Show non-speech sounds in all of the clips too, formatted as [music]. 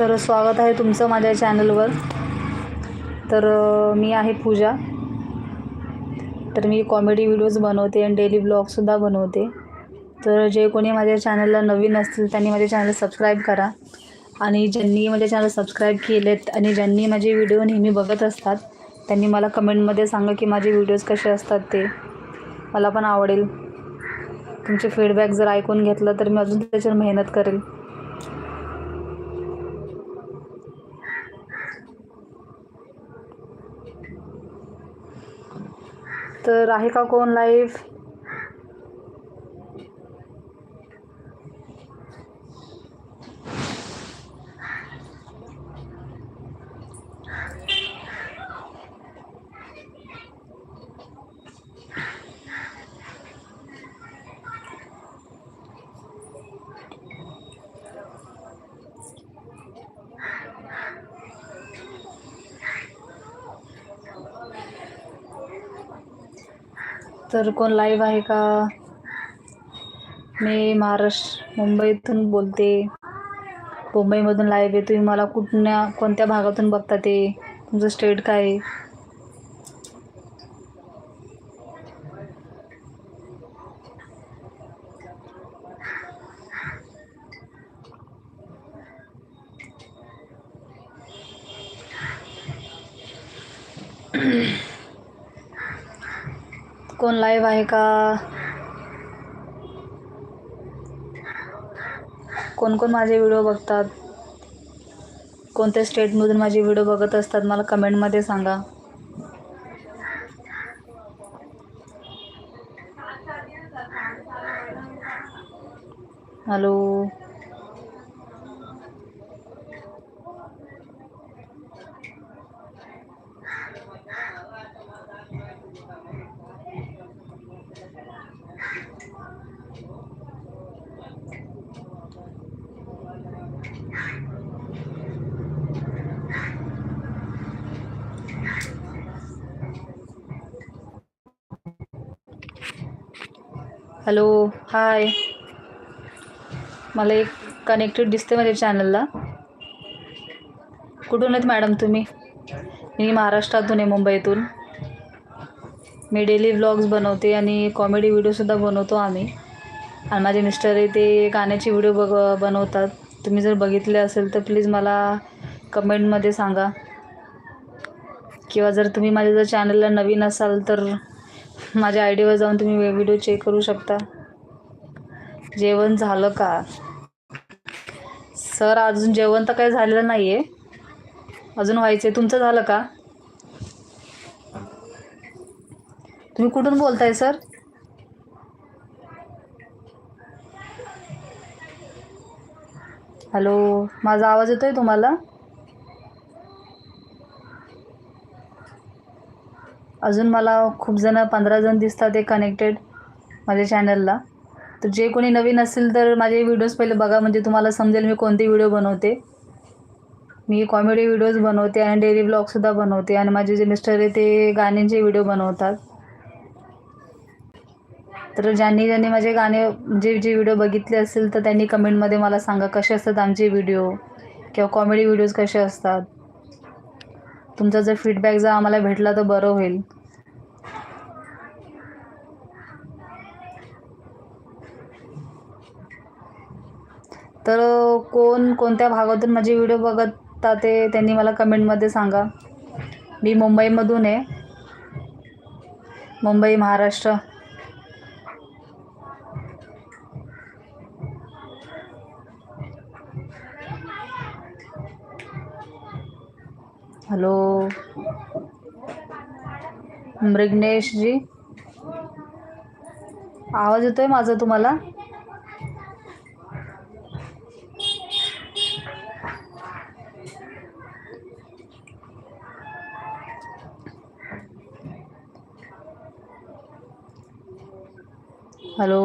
तर स्वागत आहे तुमचं माझ्या चॅनलवर. तर मी आहे पूजा. तर मी कॉमेडी व्हिडिओज बनवते आणि डेली ब्लॉगसुद्धा बनवते. तर जे कोणी माझ्या चॅनलला नवीन असतील त्यांनी माझ्या चॅनल सबस्क्राईब करा. आणि ज्यांनी माझ्या चॅनल सबस्क्राईब केलेत आणि ज्यांनी माझे व्हिडिओ नेहमी बघत असतात त्यांनी मला कमेंटमध्ये सांगा की माझे व्हिडिओज कसे असतात ते. मला पण आवडेल. तुमचे फीडबॅक जर ऐकून घेतलं तर मी अजून त्याच्यावर मेहनत करेल. तर आहे का कोण लाईव्ह तर कोण लाईव्ह आहे का? मी महाराष्ट्र मुंबईतून बोलते. मुंबईमधून लाईव्ह आहे. तुम्ही मला कुठल्या कोणत्या भागातून बघता ते? तुमचं स्टेट काय आहे? [clears throat] कोण लाईव्ह आहे का? कोण कोण माझे व्हिडिओ बघतात? कोणत्या स्टेटमधून माझे व्हिडिओ बघत असतात मला कमेंटमध्ये सांगा. Hello hello hi. मला एक कनेक्टेड दिसते माझ्या चॅनलला कुठून आहेत मॅडम तुम्ही? मी महाराष्ट्रातून आहे मुंबईतून. मी डेली व्लॉग्स बनवते आणि कॉमेडी व्हिडिओसुद्धा बनवतो आम्ही. आणि माझे मिस्टर आहे ते गाण्याचे व्हिडिओ बघ बनवतात. तुम्ही जर बघितले असेल तर प्लीज मला कमेंटमध्ये सांगा. किंवा जर तुम्ही माझ्या जर चॅनलला नवीन असाल तर माझ्या आय डीवर जाऊन तुम्ही व्हिडिओ चेक करू शकता. जेवण झालं का? सर अजून जेवण तर काही झालेलं नाही आहे अजून व्हायचं आहे तुमचं झालं का? तुम्ही कुठून बोलताय सर? हॅलो माझा आवाज येतोय तुम्हाला? अजून मला खूप जण पंधरा जण दिसतात ते कनेक्टेड माझ्या चॅनलला तर जे कोणी नवीन असेल तर माझे व्हिडिओज पहिले बघा म्हणजे तुम्हाला समजेल मी कोणते व्हिडिओ बनवते. मी कॉमेडी व्हिडिओज बनवते आणि डेली ब्लॉगसुद्धा बनवते आणि माझे जे मिस्टर आहे ते गाण्यांचे व्हिडिओ बनवतात. तर ज्यांनी ज्यांनी माझे गाणे जे जे व्हिडिओ बघितले असेल तर त्यांनी कमेंटमध्ये मला सांगा कसे असतात आमचे व्हिडिओ किंवा कॉमेडी व्हिडिओज कसे असतात. तुमचा जर फीडबॅक जर आम्हाला भेटला तर बरं होईल. तर कोण कोणत्या भागातून माझे व्हिडिओ बघत ते त्यांनी मला कमेंटमध्ये सांगा. मी मुंबईमधून आहे. मुंबई महाराष्ट्र. हॅलो? मृग्नेश जी आवाज येतोय माझा तुम्हाला? हॅलो.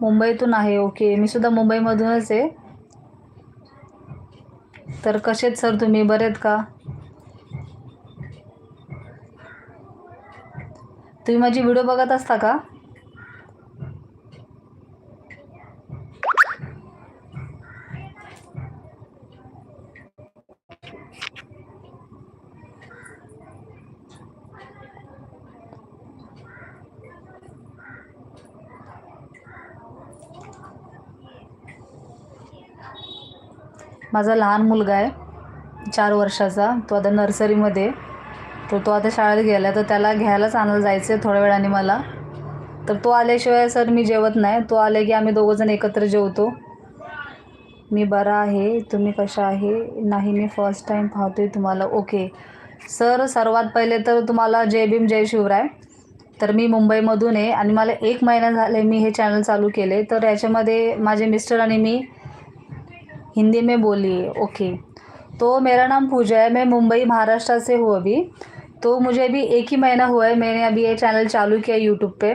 मुंबईतून आहे ओके. मी सुद्धा मुंबईमधूनच आहे. तर कसेच सर तुम्ही? बरेत का? तुम्ही माझी व्हिडिओ बघत असता का? माझा लहान मुलगा आहे चार वर्षाचा तो आता नर्सरीमध्ये तर तो आता शाळेत गेला तर त्याला घ्यायलाच आणायला जायचं आहे थोड्या वेळाने मला. तर तो आल्याशिवाय सर मी जेवत नाही. तो आले की आम्ही दोघंजण एकत्र जेवतो. मी बरा आहे तुम्ही कशा आहे? नाही मी फर्स्ट टाईम पाहतोय तुम्हाला. ओके सर सर्वात पहिले तर तुम्हाला जय भीम जय शिवराय. तर मी मुंबईमधून आहे आणि मला एक महिना झाले मी हे चॅनल चालू केले. तर याच्यामध्ये माझे मिस्टर आणि मी हिंदी में बोलिए ओके तो मेरा नाम पूजा है, मैं मुंबई, महाराष्ट्र से हूँ अभी। तो मुझे अभी एक ही महीना हुआ है, मैंने अभी ये चैनल चालू किया यूट्यूब पे।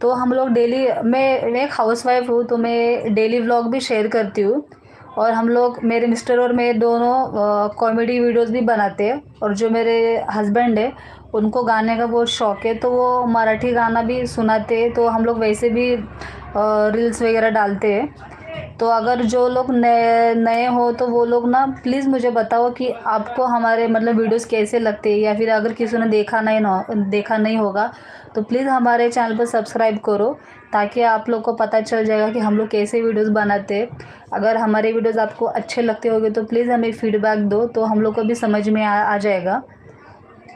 तो हम लोग डेली मैं मैं एक हाउस वाइफ हूँ तो मैं डेली व्लॉग भी शेयर करती हूँ। और हम लोग, मेरे मिस्टर और मैं दोनों कॉमेडी वीडियोस भी बनाते हैं। और जो मेरे हस्बैंड है, उनको गाने का बहुत शौक है तो वो मराठी गाना भी सुनाते हैं। तो हम लोग वैसे भी रील्स वगैरह डालते हैं। तो अगर जो लोग नए नए हो तो वो लोग ना प्लीज़ मुझे बताओ कि आपको हमारे मतलब वीडियोस कैसे लगते हैं या फिर अगर किसी ने देखा नहीं ना देखा नहीं होगा तो प्लीज़ हमारे चैनल पर सब्सक्राइब करो ताकि आप लोग को पता चल जाएगा कि हम लोग कैसे वीडियोस बनाते हैं। अगर हमारे वीडियोस आपको अच्छे लगते होंगे तो प्लीज़ हमें फीडबैक दो तो हम लोग को भी समझ में आ, आ जाएगा।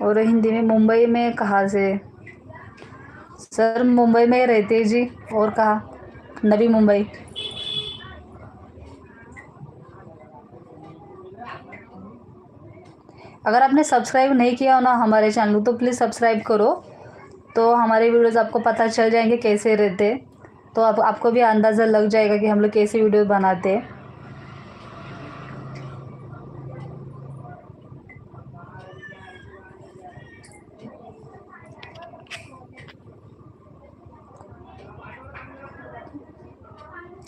और हिंदी में मुंबई में कहाँ से? सर मुंबई में रहते जी और कहाँ? नवी मुंबई। अगर आपने सब्सक्राइब नहीं किया हो ना हमारे चैनल तो प्लीज़ सब्सक्राइब करो। तो हमारे वीडियोस आपको पता चल जाएँगे कैसे रहते। तो आप, आपको भी अंदाज़ा लग जाएगा कि हम लोग कैसे वीडियो बनाते। हैं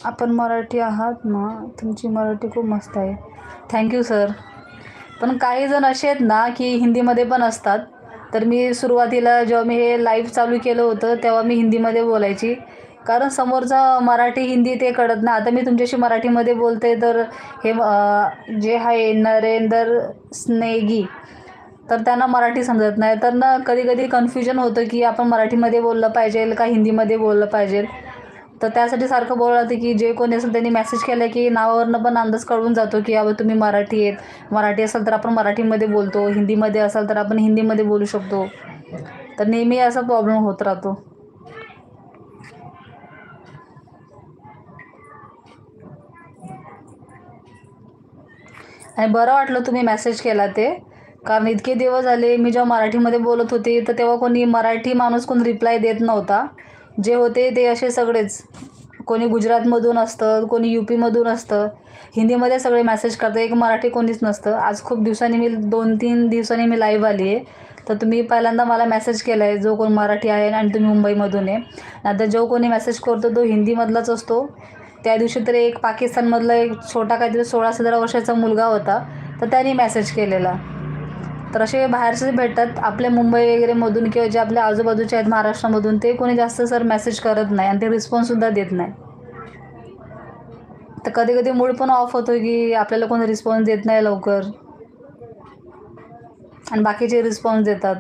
आपण मराठी आहात ना, तुमची मराठी खूप मस्त आहे. थँक्यू सर पण काही जण असे आहेत ना की हिंदीमध्ये पण असतात. तर मी सुरुवातीला जेव्हा मी हे लाईव्ह चालू केलं होतं तेव्हा मी हिंदीमध्ये बोलायची. कारण समोरचा मराठी हिंदी ते कळत नाही आता मी तुमच्याशी मराठीमध्ये बोलते तर हे जे आहे नरेंद्र स्नेगी तर त्यांना मराठी समजत नाही. तर ना कधी कधी कन्फ्युजन होतं की आपण मराठीमध्ये बोललं पाहिजे का हिंदीमध्ये बोललं पाहिजे. तर त्यासाठी सारखं बोललं की जे कोणी असेल त्यांनी मेसेज केलं की नावावरनं पण अंदाज कळून जातो की अबे तुम्ही मराठी आहेत. मराठी असाल तर आपण मराठीमध्ये बोलतो हिंदीमध्ये असाल तर आपण हिंदीमध्ये बोलू शकतो. तर नेहमी असा प्रॉब्लेम होत राहतो. आणि बरं वाटलं तुम्ही मेसेज केला ते. कारण इतके दिवस झाले मी जेव्हा मराठीमध्ये बोलत होते तर तेव्हा कोणी मराठी माणूस कोण रिप्लाय देत नव्हता. जे होते ते असे सगळेच. कोणी गुजरातमधून असतं कोणी यू पीमधून असतं. हिंदीमध्ये सगळे मेसेज करतं एक मराठी कोणीच नसतं. आज खूप दिवसांनी मी दोन तीन दिवसांनी मी लाईव्ह आली आहे. तर तुम्ही पहिल्यांदा मला मेसेज केला आहे जो कोण मराठी आहे आणि तुम्ही मुंबईमधून आहे. नाहीतर जो कोणी मेसेज करतो तो हिंदीमधलाच असतो. त्या दिवशी तरी एक पाकिस्तानमधला एक छोटा काहीतरी सोळा सतरा वर्षाचा मुलगा होता. तर त्याने मेसेज केलेला. तर असे बाहेरचे भेटतात आपल्या मुंबई वगैरेमधून किंवा जे आपल्या आजूबाजूचे आहेत महाराष्ट्रामधून ते कोणी जास्त सर मेसेज करत नाही आणि ते रिस्पॉन्ससुद्धा देत नाही. तर कधी कधी मूड पण ऑफ होतो की आपल्याला कोणी रिस्पॉन्स देत नाही लवकर. आणि बाकीचे रिस्पॉन्स देतात.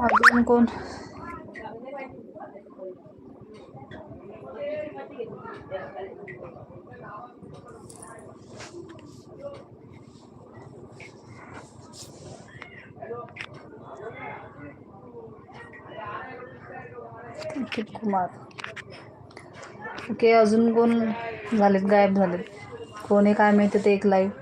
अजून कोण कुमार। ओके, अजून कोण झालेत? गायब झालेत. कोण काय माहिती, ते एक लाईव्ह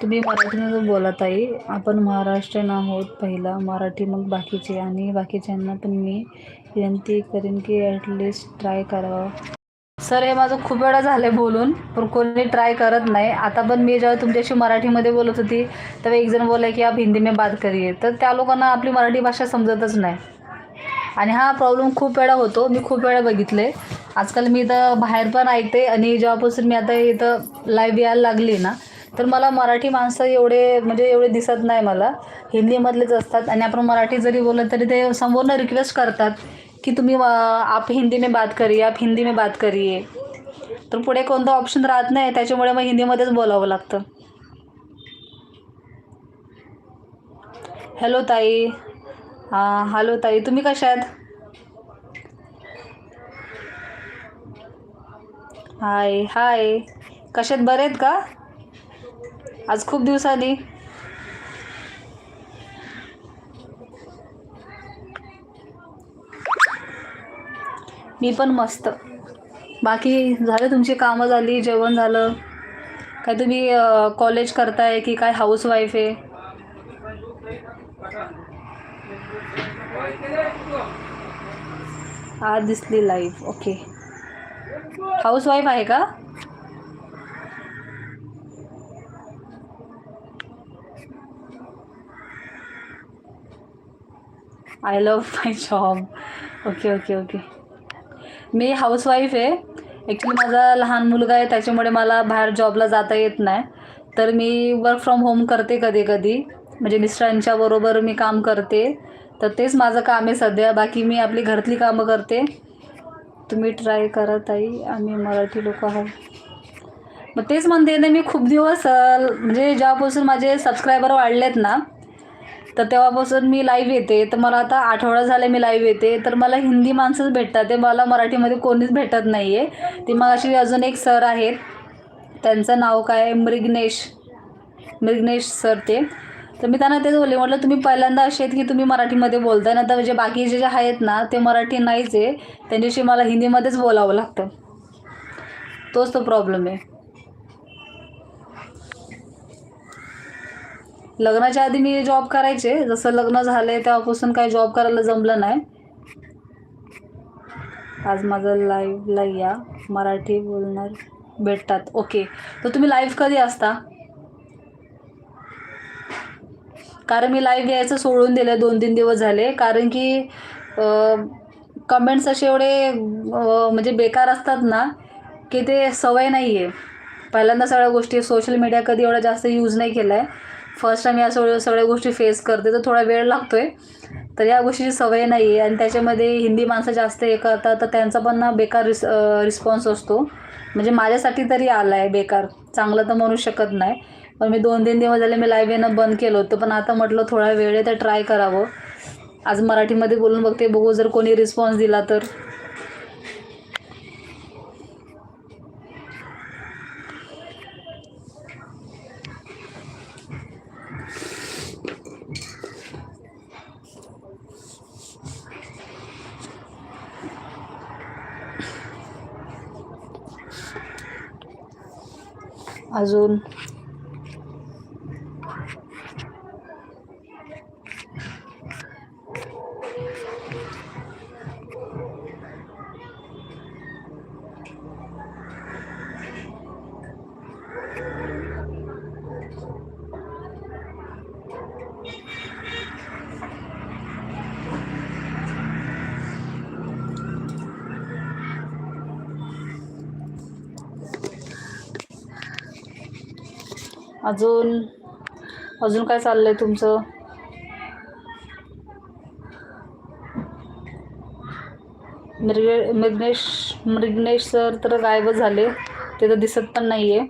तुम्ही मराठीमध्ये बोलत ताई आपण महाराष्ट्रीयन आहोत पहिला मराठी मग बाकीचे. आणि बाकीच्यांना पण मी विनंती करेन की ॲटलिस्ट ट्राय करावं. सर हे माझं खूप वेळा झालं आहे बोलून पण कोणी ट्राय करत नाही. आता पण मी जेव्हा तुमच्याशी मराठीमध्ये बोलत होती तेव्हा एक जण की आप हिंदी में बात करिये तर त्या लोकांना आपली मराठी भाषा समजतच नाही. आणि हा प्रॉब्लेम खूप वेळा होतो. मी खूप वेळा बघितले. आजकाल मी इथं बाहेर पण ऐकते आणि जेव्हापासून मी आता इथं लाईव्ह यायला लागली ना तर मला मराठी माणसं एवढे म्हणजे एवढे दिसत नाही मला. हिंदीमधलेच असतात. आणि आपण मराठी जरी बोललं तरी ते समोरनं रिक्वेस्ट करतात की तुम्ही आप हिंदी में बात करिये आप हिंदी में बात करिए तर पुढे कोणतं ऑप्शन राहत नाही. त्याच्यामुळे मग हिंदीमध्येच बोलावं लागतं. हॅलो ताई. हॅलो ताई. तुम्ही कशा आहेत? हाय हाय कशात बरे आहेत का? आज खूप दिवसांनी मी पण मस्त. बाकी झालं तुमची कामं झाली जेवण झालं. काय तुम्ही कॉलेज करताय की काय हाऊस वाईफ आहे? आज दिसली लाईफ ओके हाऊस वाईफ आहे का? I love my job okay okay okay me housewife आहे. ॲक्च्युली माझा लहान मुलगा आहे त्याच्यामुळे मला बाहेर जॉबला जाता येत नाही. तर मी वर्क फ्रॉम होम करते कधी कधी. म्हणजे मिस्टरांच्या बरोबर मी काम करते. तर तेच माझं काम आहे सध्या. बाकी मी आपली घरातली कामं करते. तुम्ही ट्राय करा ताई. आम्ही मराठी लोक आहोत. मग तेच म्हणते ना मी खूप दिवस म्हणजे ज्यापासून माझे सबस्क्रायबर वाढलेत ना तर तेव्हापासून मी लाईव्ह येते. तर मला आता आठवडा झाले मी लाईव्ह येते. तर मला हिंदी माणसंच भेटतात ते. मला मराठीमध्ये कोणीच भेटत नाही आहे ती मग अशी अजून एक सर आहेत. त्यांचं नाव काय आहे? मृग्नेश. मृग्नेश सर ते. तर मी त्यांना तेच बोलले. म्हटलं तुम्ही पहिल्यांदा असे आहेत की तुम्ही मराठीमध्ये बोलताय. ना तर म्हणजे जे बाकीचे जे आहेत ना ते मराठी नाहीच आहे. त्यांच्याशी मला हिंदीमध्येच बोलावं लागतं. तोच तो प्रॉब्लेम आहे. लग्नाच्या आधी मी जॉब करायचे. जसं लग्न झालंय तेव्हापासून काही जॉब करायला जमलं नाही. आज माझं लाईव्हला या. मराठी बोलणार भेटतात. ओके तर तुम्ही लाईव्ह कधी असता? कारण मी लाईव्ह यायचं सोडून दिलं दोन तीन दिवस झाले. कारण की कमेंट्स असे एवढे म्हणजे बेकार असतात ना की ते सवय नाही आहे पहिल्यांदा सगळ्या गोष्टी सोशल मीडिया कधी एवढा जास्त यूज नाही केला आहे फर्स्ट टाइम या सगळ्या सगळ्या गोष्टी फेस करते तर थोडा वेळ लागतो आहे तर या गोष्टीची सवय नाही आहे आणि त्याच्यामध्ये हिंदी माणसं जास्त हे करतात तर त्यांचा पण ना बेकार रिस रिस्पॉन्स असतो. म्हणजे माझ्यासाठी तरी आला आहे बेकार. चांगलं तर म्हणू शकत नाही. पण मी दोन तीन दिवस झाले मी लाईव्ह येणं बंद केलं होतं. पण आता म्हटलं थोडा वेळ आहे तर ट्राय करावं. आज मराठीमध्ये बोलून बघते बघू जर कोणी रिस्पॉन्स दिला तर. अजून अजून अजून काय चाललंय तुमचं? मृग मृग्नेश मृग्नेश सर तर गायबच झाले. ते तर दिसत पण नाही आहे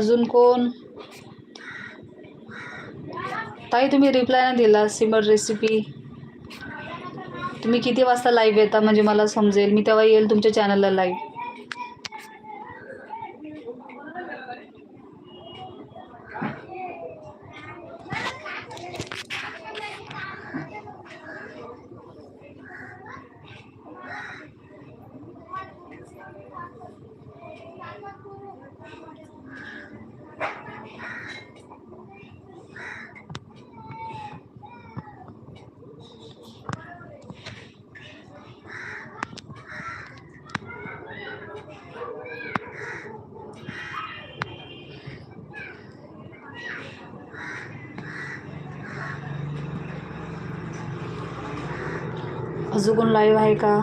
अजून कोण? ताई तुम्ही रिप्लाय नाही दिला सिमर रेसिपी तुम्ही किती वाजता लाईव्ह येता म्हणजे मला समजेल. मी तेव्हा येईल तुमच्या चॅनलला लाईव्ह अजून कोण लाईव्ह आहे का?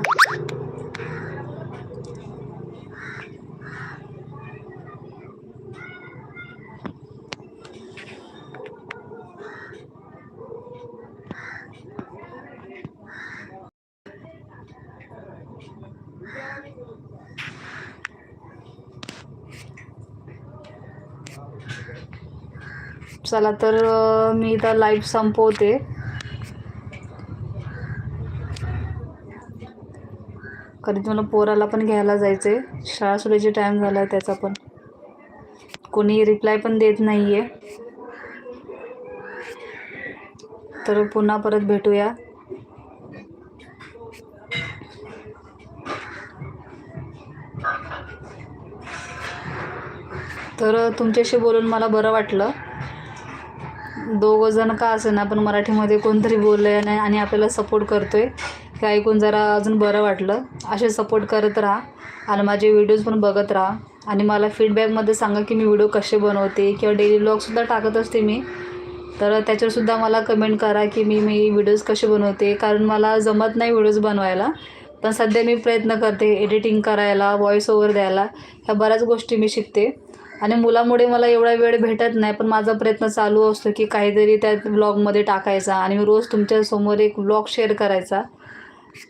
चला तर मी इथं लाईव्ह संपवते. कधी मला पोराला पण घ्यायला जायचं आहे शाळा सुटायची टाईम झाला आहे त्याचा पण. कोणी रिप्लाय पण देत नाही आहे तर पुन्हा परत भेटूया. तर तुमच्याशी बोलून मला बरं वाटलं. दोघं जण का असे ना पण मराठीमध्ये कोणतरी बोललं आहे नाही आणि आपल्याला सपोर्ट करतो आहे हे ऐकून जरा अजून बरं वाटलं असे सपोर्ट करत राहा आणि माझे व्हिडिओज पण बघत राहा. आणि मला फीडबॅकमध्ये सांगा की मी व्हिडिओ कसे बनवते किंवा डेली ब्लॉगसुद्धा टाकत असते मी. तर त्याच्यावरसुद्धा मला कमेंट करा की मी मी व्हिडिओज कसे बनवते. कारण मला जमत नाही व्हिडिओज बनवायला. पण सध्या मी प्रयत्न करते एडिटिंग करायला व्हॉईस ओव्हर द्यायला. ह्या बऱ्याच गोष्टी मी शिकते. आणि मुलामुळे मला एवढा वेळ भेटत नाही पण माझा प्रयत्न चालू असतो की काहीतरी त्या ब्लॉगमध्ये टाकायचा. आणि मी रोज तुमच्यासमोर एक ब्लॉग शेअर करायचा.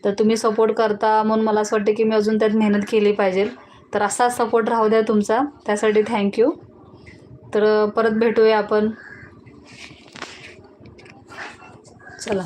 तर तुम्ही सपोर्ट करता म्हणून मला असं वाटतं की मी अजून त्यात मेहनत केली पाहिजे. तर असा सपोर्ट राहू द्या तुमचा. त्यासाठी थँक्यू तर परत भेटूया आपण. चला.